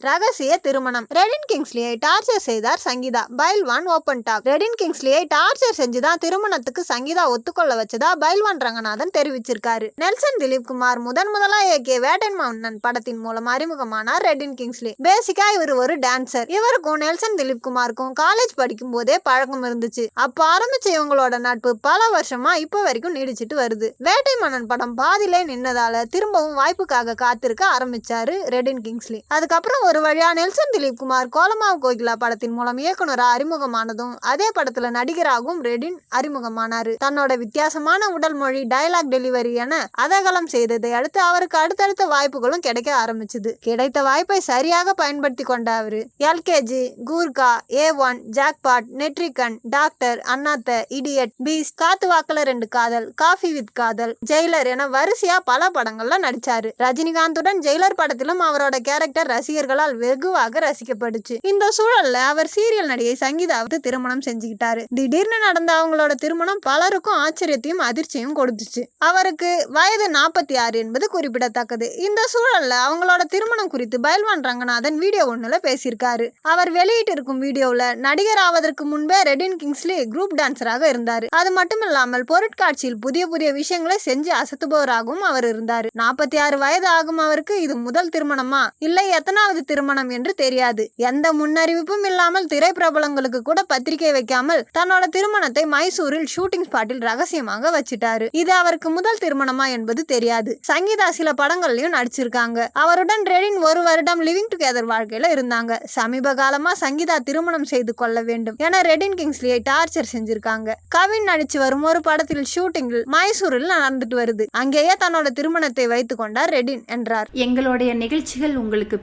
ரகசிய திருமணம். ரெடின் கிங்ஸ்லியை டார்ச்சர் செய்தார் சங்கீதா. பைல்வான் ஓபன் டாக் ரெடின் கிங்ஸ்லியை டார்ச்சர் செஞ்சுதான் திருமணத்துக்கு சங்கீதா ஒத்துக்கொள்ள வச்சதா பைல்வான் ரங்கநாதன் தெரிவிச்சிருக்காரு. நெல்சன் திலீப் குமார் முதன் முதலா இயக்கிய வேட்டன் மன்னன் படத்தின் மூலம் அறிமுகமானார் ரெடின் கிங்ஸ்லி. பேசிக்கா இவர் ஒரு டான்சர் இவருக்கும் நெல்சன் திலீப் குமாருக்கும் காலேஜ் படிக்கும் போதே பழக்கம் இருந்துச்சு. அப்ப ஆரம்பிச்ச இவங்களோட நட்பு பல வருஷமா இப்ப வரைக்கும் நீடிச்சிட்டு வருது. வேட்டை மன்னன் படம் பாதியிலே நின்னதால திரும்பவும் வாய்ப்புக்காக காத்திருக்க ஆரம்பிச்சாரு ரெடின் கிங்ஸ்லி. அதுக்கப்புறம் ஒரு வழியா நெல்சன் திலீப் குமார் கோலமாவு கோகிலா படத்தின் மூலம் இயக்குனராக அறிமுகமானதும் அதே படத்துல நடிகராகவும் ரெடின் அறிமுகமானாரு. தன்னோட வித்தியாசமான உடல் மொழி டயலாக் டெலிவரி என அதகலம் செய்ததை அடுத்து அவருக்கு அடுத்தடுத்த வாய்ப்புகளும் கிடைக்க ஆரம்பிச்சது. கிடைத்த வாய்ப்பை சரியாக பயன்படுத்தி கொண்ட அவர் LKG Gurkha A one jackpot Netrikann doctor Annaatthe idiot beast காத்து வாக்கில் ரெண்டு காதல் காஃபி வித் காதல் ஜெயிலர் என வரிசையா பல படங்கள்ல நடிச்சாரு. ரஜினிகாந்துடன் ஜெயிலர் படத்திலும் அவரோட கேரக்டர் ரசிகர்கள் ரசிகர்களால் வெகுவாக ரசிக்கப்படுச்சு. இந்த சூழல்ல அவர் சீரியல் நடிகை சங்கீதாவுக்கு திருமணம் செஞ்சுக்கிட்டாரு. திடீர்னு நடந்த அவங்களோட திருமணம் பலருக்கும் ஆச்சரியத்தையும் அதிர்ச்சியும் கொடுத்துச்சு. அவருக்கு வயது நாற்பத்தி ஆறு என்பது குறிப்பிடத்தக்கது. இந்த சூழல்ல அவங்களோட திருமணம் குறித்து பயில்வான் ரங்கநாதன் வீடியோ ஒண்ணுல பேசியிருக்காரு. அவர் வெளியிட்டிருக்கும் வீடியோவில் நடிகர் ஆவதற்கு முன்பே ரெடின் கிங்ஸ்லி குரூப் டான்சராக இருந்தார். அது மட்டும் இல்லாமல் பொருட்காட்சியில் புதிய புதிய விஷயங்களை செஞ்சு அசத்துபவராகவும் அவர் இருந்தார். நாற்பத்தி ஆறு வயது ஆகும் அவருக்கு இது முதல் திருமணமா? இல்லை எத்தனாவது திருமணம் என்று தெரியாது. எந்த முன்னறிவிப்பும் இல்லாமல் திரைப்பிரபலங்களுக்கு கூட பத்திரிகை வைக்காமல் தன்னோட திருமணத்தை மைசூரில் ஷூட்டிங் ஸ்பாட்டில் ரகசியமாக வச்சிட்டாரு. இது அவருக்கு முதல் திருமணமா என்பது தெரியாது. சங்கீதா சில படங்கள்லயும் நடிச்சிருக்காங்க. அவருடன் ரெடின் ஒரு வருடம் லிவிங் டுகெதர் வாழ்க்கையில இருந்தாங்க. சமீப காலமா சங்கீதா திருமணம் செய்து கொள்ள வேண்டும் என ரெடின் கிங்ஸ்லியை டார்ச்சர் செஞ்சிருக்காங்க. கவின் நடிச்சு வரும் ஒரு படத்தில் ஷூட்டிங்கில் மைசூரில் நடந்துட்டு வருது. அங்கேயே தன்னோட திருமணத்தை வைத்துக் கொண்டார் ரெடின் என்றார். எங்களுடைய நிகழ்ச்சிகள் உங்களுக்கு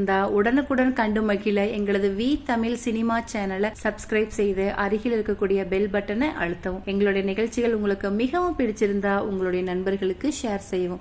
பிடிச்சிருந்தா உடனுக்குடன் கண்டு மகிழ எங்களது வி தமிழ் சினிமா சேனலை சப்ஸ்கிரைப் செய்து அருகில் இருக்கக்கூடிய பெல் பட்டனை அழுத்தவும். எங்களுடைய நிகழ்ச்சிகள் உங்களுக்கு மிகவும் பிடிச்சிருந்தா உங்களுடைய நண்பர்களுக்கு ஷேர் செய்யவும்.